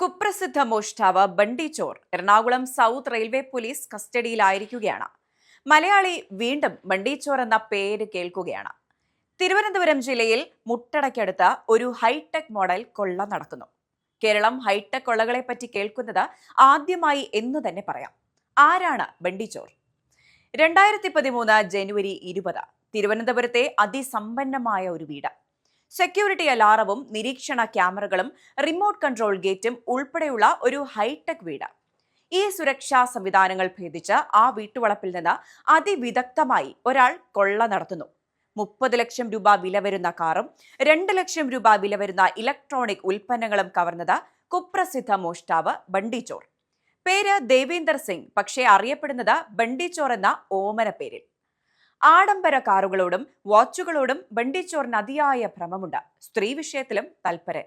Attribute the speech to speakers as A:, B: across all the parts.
A: കുപ്രസിദ്ധ മോഷ്ടാവ് Bunty Chor Ernakulam south railway police കസ്റ്റഡിയിലായിരിക്കുകയാണ്. Malayali വീണ്ടും ബണ്ടി ചോർ എന്ന പേര് കേൾക്കുകയാണ്. തിരുവനന്തപുരം ജില്ലയിൽ മുട്ടടയ്ക്കടുത്ത് ഒരു ഹൈടെക് മോഡൽ കൊള്ള നടക്കുന്നു കേരളം ഹൈടെക് കൊള്ളകളെ പറ്റി കേൾക്കുന്നത് ആദ്യമായി എന്ന് തന്നെ പറയാം. ആരാണ് ബണ്ടി ചോർ രണ്ടായിരത്തി പതിമൂന്ന് ജനുവരി ഇരുപത് തിരുവനന്തപുരത്തെ അതിസമ്പന്നമായ ഒരു വീട്. സെക്യൂരിറ്റി അലാറവും നിരീക്ഷണ ക്യാമറകളും റിമോട്ട് കൺട്രോൾ ഗേറ്റും ഉൾപ്പെടെയുള്ള ഒരു ഹൈടെക് വീട് ഈ സുരക്ഷാ സംവിധാനങ്ങൾ ഭേദിച്ച് ആ വീട്ടുവളപ്പിൽ നിന്ന് അതിവിദഗ്ധമായി ഒരാൾ കൊള്ള നടത്തുന്നു. മുപ്പത് ലക്ഷം രൂപ വില വരുന്ന കാറും രണ്ട് ലക്ഷം രൂപ വില വരുന്ന ഇലക്ട്രോണിക് ഉൽപ്പന്നങ്ങളും കവർന്നത് കുപ്രസിദ്ധ മോഷ്ടാവ് ബണ്ടിച്ചോർ. പേര് ദേവീന്ദർ സിംഗ് പക്ഷേ അറിയപ്പെടുന്നത് ബണ്ടിച്ചോർ എന്ന ഓമന പേരിൽ. ആഡംബര കാറുകളോടും വാച്ചുകളോടും ബണ്ടിച്ചോറിന് അതിയായ ഭ്രമമുണ്ട്. സ്ത്രീ വിഷയത്തിലും തൽപരൻ.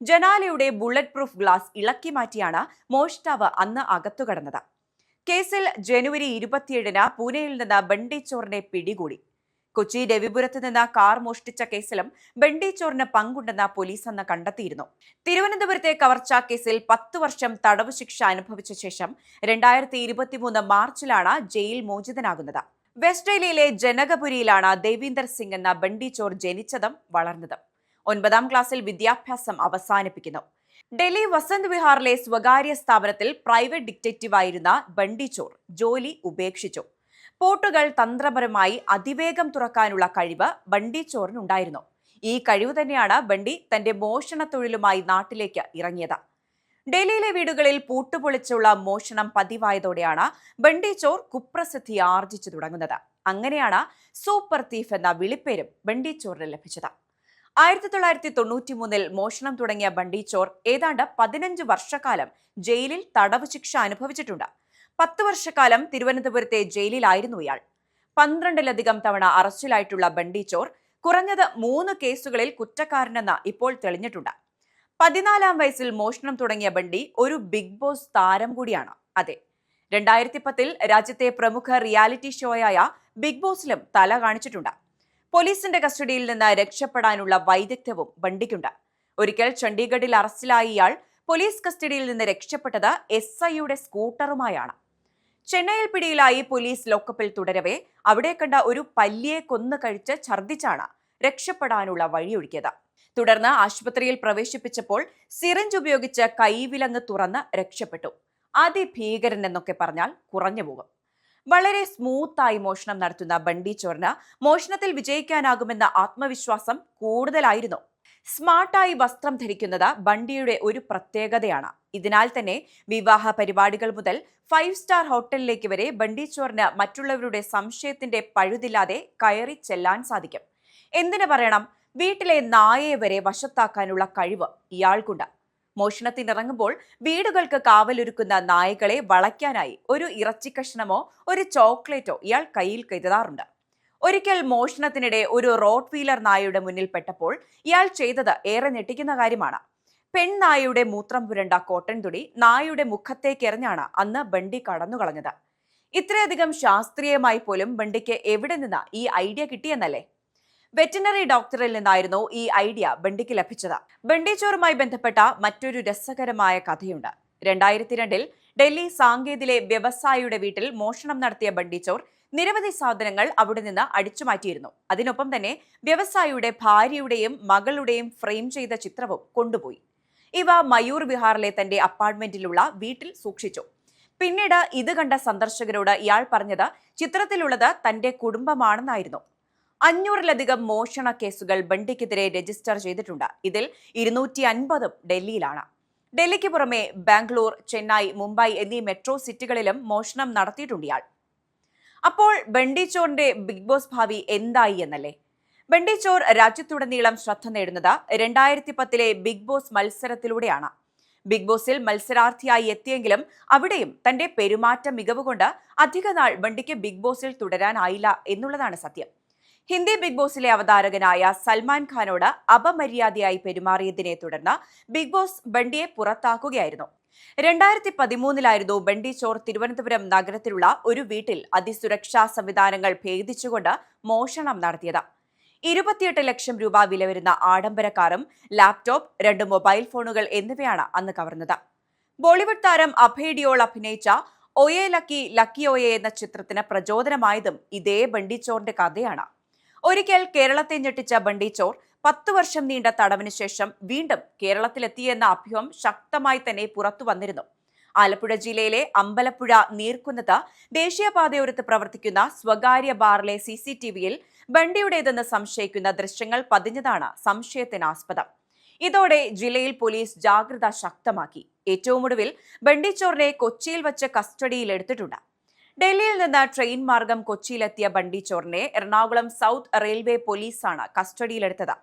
A: ജനാലയുടെ ബുള്ളറ്റ് പ്രൂഫ് ഗ്ലാസ് ഇളക്കി മാറ്റിയാണ് മോഷ്ടാവ് അന്ന് അകത്തു കടന്നത്. കേസിൽ ജനുവരി ഇരുപത്തിയേഴിന് പൂനെയിൽ നിന്ന് ബണ്ടിച്ചോറിനെ പിടികൂടി. കൊച്ചി രവിപുരത്ത് നിന്ന് കാർ മോഷ്ടിച്ച കേസിലും ബണ്ടിച്ചോറിന് പങ്കുണ്ടെന്ന് പോലീസ് അന്ന് കണ്ടെത്തിയിരുന്നു. തിരുവനന്തപുരത്തെ കവർച്ചാ കേസിൽ പത്ത് വർഷം തടവ് ശിക്ഷ അനുഭവിച്ച ശേഷം രണ്ടായിരത്തി മാർച്ചിലാണ് ജയിൽ മോചിതനാകുന്നത്. വെസ്റ്റ്രേലിയയിലെ ജനകപുരിയിലാണ് ദേവീന്ദർ സിംഗ് എന്ന ബണ്ടി ചോർ ജനിച്ചതും വളർന്നതും. ഒൻപതാം ക്ലാസ്സിൽ വിദ്യാഭ്യാസം അവസാനിപ്പിക്കുന്നു. ഡൽഹി വസന്ത് വിഹാറിലെ സ്വകാര്യ സ്ഥാപനത്തിൽ പ്രൈവറ്റ് ഡിക്റ്റേറ്റീവായിരുന്ന ആയിരുന്ന ബണ്ടി ചോർ ജോലി ഉപേക്ഷിച്ചു. പോർട്ടുകൾ തന്ത്രപരമായി അതിവേഗം തുറക്കാനുള്ള കഴിവ് ബണ്ടി ചോറിനുണ്ടായിരുന്നു. ഈ കഴിവ് തന്നെയാണ് ബണ്ടി തന്റെ മോഷണ തൊഴിലുമായി നാട്ടിലേക്ക് ഇറങ്ങിയത്. ഡൽഹിയിലെ വീടുകളിൽ പൂട്ടുപൊളിച്ചുള്ള മോഷണം പതിവായതോടെയാണ് ബണ്ടി ചോർ കുപ്രസിദ്ധി ആർജിച്ചു തുടങ്ങുന്നത്. അങ്ങനെയാണ് സൂപ്പർ തീഫ് എന്ന വിളിപ്പേരും ബണ്ടി ചോറിന് ലഭിച്ചത്. ആയിരത്തി തൊള്ളായിരത്തി തൊണ്ണൂറ്റി മൂന്നിൽ മോഷണം തുടങ്ങിയ ബണ്ടി ചോർ ഏതാണ്ട് പതിനഞ്ച് വർഷക്കാലം ജയിലിൽ തടവ് ശിക്ഷ അനുഭവിച്ചിട്ടുണ്ട്. പത്ത് വർഷക്കാലം തിരുവനന്തപുരത്തെ ജയിലിലായിരുന്നു ഇയാൾ. പന്ത്രണ്ടിലധികം തവണ അറസ്റ്റിലായിട്ടുള്ള ബണ്ടി ചോർ കുറഞ്ഞത് മൂന്ന് കേസുകളിൽ കുറ്റക്കാരനെന്ന് ഇപ്പോൾ തെളിഞ്ഞിട്ടുണ്ട്. പതിനാലാം വയസ്സിൽ മോഷണം തുടങ്ങിയ ബണ്ടി ഒരു ബിഗ് ബോസ് താരം കൂടിയാണ്. അതെ രണ്ടായിരത്തി പത്തിൽ രാജ്യത്തെ പ്രമുഖ റിയാലിറ്റി ഷോയായ ബിഗ് ബോസിലും തല കാണിച്ചിട്ടുണ്ട്. പോലീസിന്റെ കസ്റ്റഡിയിൽ നിന്ന് രക്ഷപ്പെടാനുള്ള വൈദഗ്ധ്യവും ബണ്ടിക്കുണ്ട്. ഒരിക്കൽ ചണ്ഡീഗഡിൽ അറസ്റ്റിലായ ഇയാൾ പോലീസ് കസ്റ്റഡിയിൽ നിന്ന് രക്ഷപ്പെട്ടത് എസ് ഐയുടെ സ്കൂട്ടറുമായാണ്. ചെന്നൈയിൽ പിടിയിലായി പോലീസ് ലോക്കപ്പിൽ തുടരവേ അവിടെ കണ്ട ഒരു പല്ലിയെ കൊന്നു കഴിച്ച് ഛർദ്ദിച്ചാണ് രക്ഷപ്പെടാനുള്ള വഴിയൊഴുക്കിയത് തുടർന്ന് ആശുപത്രിയിൽ പ്രവേശിപ്പിച്ചപ്പോൾ സിറിഞ്ച് ഉപയോഗിച്ച് കൈവിലങ്ങ് തുറന്ന് രക്ഷപ്പെട്ടു. അതിഭീകരൻ എന്നൊക്കെ പറഞ്ഞാൽ കുറഞ്ഞു പോകും. വളരെ സ്മൂത്തായി മോഷണം നടത്തുന്ന ബണ്ടി ചോറിന് മോഷണത്തിൽ വിജയിക്കാനാകുമെന്ന ആത്മവിശ്വാസം കൂടുതലായിരുന്നു. സ്മാർട്ടായി വസ്ത്രം ധരിക്കുന്നത് ബണ്ടിയുടെ ഒരു പ്രത്യേകതയാണ്. ഇതിനാൽ തന്നെ വിവാഹ പരിപാടികൾ മുതൽ ഫൈവ് സ്റ്റാർ ഹോട്ടലിലേക്ക് വരെ ബണ്ടി ചോറിന് മറ്റുള്ളവരുടെ സംശയത്തിന്റെ പഴുതില്ലാതെ കയറി ചെല്ലാൻ സാധിക്കും. എന്തിനു പറയണം? വീട്ടിലെ നായയെ വരെ വശത്താക്കാനുള്ള കഴിവ് ഇയാൾക്കുണ്ട്. മോഷണത്തിനിറങ്ങുമ്പോൾ വീടുകൾക്ക് കാവലൊരുക്കുന്ന നായകളെ വളയ്ക്കാനായി ഒരു ഇറച്ചിക്കഷ്ണമോ ഒരു ചോക്ലേറ്റോ ഇയാൾ കയ്യിൽ കരുതാറുണ്ട്. ഒരിക്കൽ മോഷണത്തിനിടെ ഒരു റോഡ് വീലർ നായയുടെ മുന്നിൽ പെട്ടപ്പോൾ ഇയാൾ ചെയ്തത് ഏറെ ഞെട്ടിക്കുന്ന കാര്യമാണ്. പെൺനായയുടെ മൂത്രം പുരണ്ട കോട്ടൺ തുടി നായയുടെ മുഖത്തേക്കെറിഞ്ഞാണ് അന്ന് ബണ്ടി കടന്നു കളഞ്ഞത്. ഇത്രയധികം ശാസ്ത്രീയമായി പോലും ബണ്ടിക്ക് എവിടെ നിന്ന് ഈ ഐഡിയ കിട്ടിയെന്നല്ലേ? വെറ്റിനറി ഡോക്ടറിൽ നിന്നായിരുന്നു ഈ ഐഡിയ ബണ്ടിക്ക് ലഭിച്ചത്. ബണ്ടിച്ചോറുമായി ബന്ധപ്പെട്ട മറ്റൊരു രസകരമായ കഥയുണ്ട്. രണ്ടായിരത്തി രണ്ടിൽ ഡൽഹി സാങ്കേതിലെ വ്യവസായിയുടെ വീട്ടിൽ മോഷണം നടത്തിയ ബണ്ടിച്ചോർ നിരവധി സാധനങ്ങൾ അവിടെ നിന്ന് അടിച്ചു മാറ്റിയിരുന്നു. അതിനൊപ്പം തന്നെ വ്യവസായിയുടെ ഭാര്യയുടെയും മകളുടെയും ഫ്രെയിം ചെയ്ത ചിത്രവും കൊണ്ടുപോയി. ഇവ മയൂർ വിഹാറിലെ തന്റെ അപ്പാർട്ട്മെന്റിലുള്ള വീട്ടിൽ സൂക്ഷിച്ചു. പിന്നീട് ഇത് കണ്ട സന്ദർശകരോട് ഇയാൾ പറഞ്ഞത് ചിത്രത്തിലുള്ളത് തന്റെ കുടുംബമാണെന്നായിരുന്നു. അഞ്ഞൂറിലധികം മോഷണ കേസുകൾ ബണ്ടിക്കെതിരെ രജിസ്റ്റർ ചെയ്തിട്ടുണ്ട്. ഇതിൽ ഇരുന്നൂറ്റി അൻപതും ഡൽഹിയിലാണ്. ഡൽഹിക്ക് പുറമെ ബാംഗ്ലൂർ ചെന്നൈ മുംബൈ എന്നീ മെട്രോ സിറ്റികളിലും മോഷണം നടത്തിയിട്ടുണ്ട് ഇയാൾ. അപ്പോൾ ബണ്ടിച്ചോറിന്റെ ബിഗ് ബോസ് ഭാവി എന്തായി എന്നല്ലേ? ബണ്ടിച്ചോർ രാജ്യത്തുടനീളം ശ്രദ്ധ നേടുന്നത് രണ്ടായിരത്തി പത്തിലെ ബിഗ് ബോസ് മത്സരത്തിലൂടെയാണ്. ബിഗ് ബോസിൽ മത്സരാർത്ഥിയായി എത്തിയെങ്കിലും അവിടെയും തന്റെ പെരുമാറ്റ മികവുകൊണ്ട് അധികനാൾ ബണ്ടിക്ക് ബിഗ് ബോസിൽ തുടരാനായില്ല എന്നുള്ളതാണ് സത്യം. ഹിന്ദി ബിഗ് ബോസിലെ അവതാരകനായ സൽമാൻ ഖാനോട് അപമര്യാദയായി പെരുമാറിയതിനെ തുടർന്ന് ബിഗ് ബോസ് ബണ്ടിയെ പുറത്താക്കുകയായിരുന്നു. രണ്ടായിരത്തി പതിമൂന്നിലായിരുന്നു ബണ്ടി ചോർ തിരുവനന്തപുരം നഗരത്തിലുള്ള ഒരു വീട്ടിൽ അതിസുരക്ഷാ സംവിധാനങ്ങൾ ഭേദിച്ചുകൊണ്ട് മോഷണം നടത്തിയത്. ഇരുപത്തിയെട്ട് ലക്ഷം രൂപ വില വരുന്ന ആഡംബര കാറും ലാപ്ടോപ്പ് രണ്ട് മൊബൈൽ ഫോണുകൾ എന്നിവയാണ് അന്ന് കവർന്നത്. ബോളിവുഡ് താരം അഭയ് ഡിയോൾ അഭിനയിച്ച ഒയെ ലക്കി ലക്കി ഒയെ എന്ന ചിത്രത്തിന് പ്രചോദനമായതും ഇതേ ബണ്ടിച്ചോറിന്റെ കഥയാണ്. ഒരിക്കൽ കേരളത്തെ ഞെട്ടിച്ച ബണ്ടി ചോർ പത്ത് വർഷം നീണ്ട തടവിന് ശേഷം വീണ്ടും കേരളത്തിലെത്തിയെന്ന അഭ്യൂഹം ശക്തമായി തന്നെ പുറത്തു വന്നിരുന്നു. ആലപ്പുഴ ജില്ലയിലെ അമ്പലപ്പുഴ നീർക്കുന്നത്ത് ദേശീയപാതയോരത്ത് പ്രവർത്തിക്കുന്ന സ്വകാര്യ ബാറിലെ സി സി ടി വിയിൽ ബണ്ടിയുടേതെന്ന് സംശയിക്കുന്ന ദൃശ്യങ്ങൾ പതിഞ്ഞതാണ് സംശയത്തിനാസ്പദം. ഇതോടെ ജില്ലയിൽ പോലീസ് ജാഗ്രത ശക്തമാക്കി. ഏറ്റവും ഒടുവിൽ ബണ്ടിച്ചോറിനെ കൊച്ചിയിൽ വച്ച് കസ്റ്റഡിയിലെടുത്തിട്ടുണ്ട് ഡൽഹിയിൽ നിന്ന് ട്രെയിൻ മാർഗം കൊച്ചിയിലെത്തിയ ബണ്ടിച്ചോറിനെ എറണാകുളം സൗത്ത് റെയിൽവേ പോലീസാണ് കസ്റ്റഡിയിലെടുത്തത്.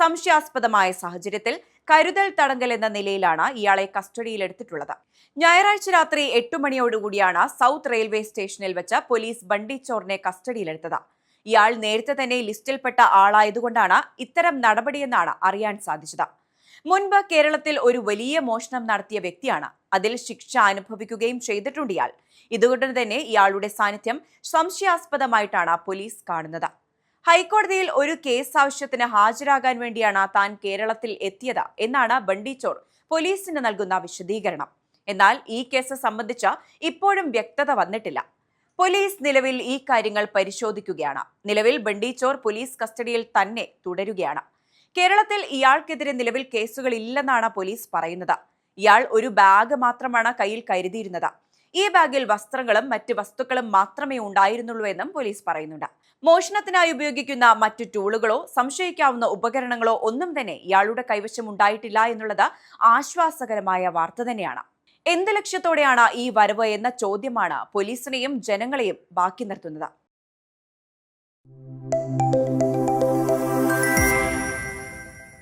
A: സംശയാസ്പദമായ സാഹചര്യത്തിൽ കരുതൽ തടങ്കൽ എന്ന നിലയിലാണ് ഇയാളെ കസ്റ്റഡിയിലെടുത്തിട്ടുള്ളത്. ഞായറാഴ്ച രാത്രി എട്ടു മണിയോടുകൂടിയാണ് സൗത്ത് റെയിൽവേ സ്റ്റേഷനിൽ വെച്ച് പോലീസ് ബണ്ടിച്ചോറിനെ കസ്റ്റഡിയിലെടുത്തത്. ഇയാൾ നേരത്തെ തന്നെ ലിസ്റ്റിൽപ്പെട്ട ആളായതുകൊണ്ടാണ് ഇത്തരം നടപടിയെന്നാണ് അറിയാൻ സാധിച്ചത്. മുൻപ് കേരളത്തിൽ ഒരു വലിയ മോഷണം നടത്തിയ വ്യക്തിയാണ്. അതിൽ ശിക്ഷ അനുഭവിക്കുകയും ചെയ്തിട്ടുണ്ട് ഇയാൾ. ഇതുകൊണ്ട് തന്നെ ഇയാളുടെ സാന്നിധ്യം സംശയാസ്പദമായിട്ടാണ് പോലീസ് കാണുന്നത്. ഹൈക്കോടതിയിൽ ഒരു കേസ് ആവശ്യത്തിന് ഹാജരാകാൻ വേണ്ടിയാണ് താൻ കേരളത്തിൽ എത്തിയത് എന്നാണ് ബണ്ടിച്ചോർ പോലീസിന് നൽകുന്ന വിശദീകരണം. എന്നാൽ ഈ കേസ് സംബന്ധിച്ച് ഇപ്പോഴും വ്യക്തത വന്നിട്ടില്ല. പോലീസ് നിലവിൽ ഈ കാര്യങ്ങൾ പരിശോധിക്കുകയാണ്. നിലവിൽ ബണ്ടിച്ചോർ പോലീസ് കസ്റ്റഡിയിൽ തന്നെ തുടരുകയാണ്. കേരളത്തിൽ ഇയാൾക്കെതിരെ നിലവിൽ കേസുകളില്ലെന്നാണ് പോലീസ് പറയുന്നത്. ഇയാൾ ഒരു ബാഗ് മാത്രമാണ് കയ്യിൽ കരുതിയിരുന്നത്. ഈ ബാഗിൽ വസ്ത്രങ്ങളും മറ്റ് വസ്തുക്കളും മാത്രമേ ഉണ്ടായിരുന്നുള്ളൂ എന്നും പോലീസ് പറയുന്നുണ്ട്. മോഷണത്തിനായി ഉപയോഗിക്കുന്ന മറ്റു ടൂളുകളോ സംശയിക്കാവുന്ന ഉപകരണങ്ങളോ ഒന്നും തന്നെ ഇയാളുടെ കൈവശം ഉണ്ടായിട്ടില്ല എന്നുള്ളത് ആശ്വാസകരമായ വാർത്ത തന്നെയാണ്. എന്ത് ലക്ഷ്യത്തോടെയാണ് ഈ വരവ് എന്ന ചോദ്യമാണ് പോലീസിനെയും ജനങ്ങളെയും ബാക്കി നിർത്തുന്നത്.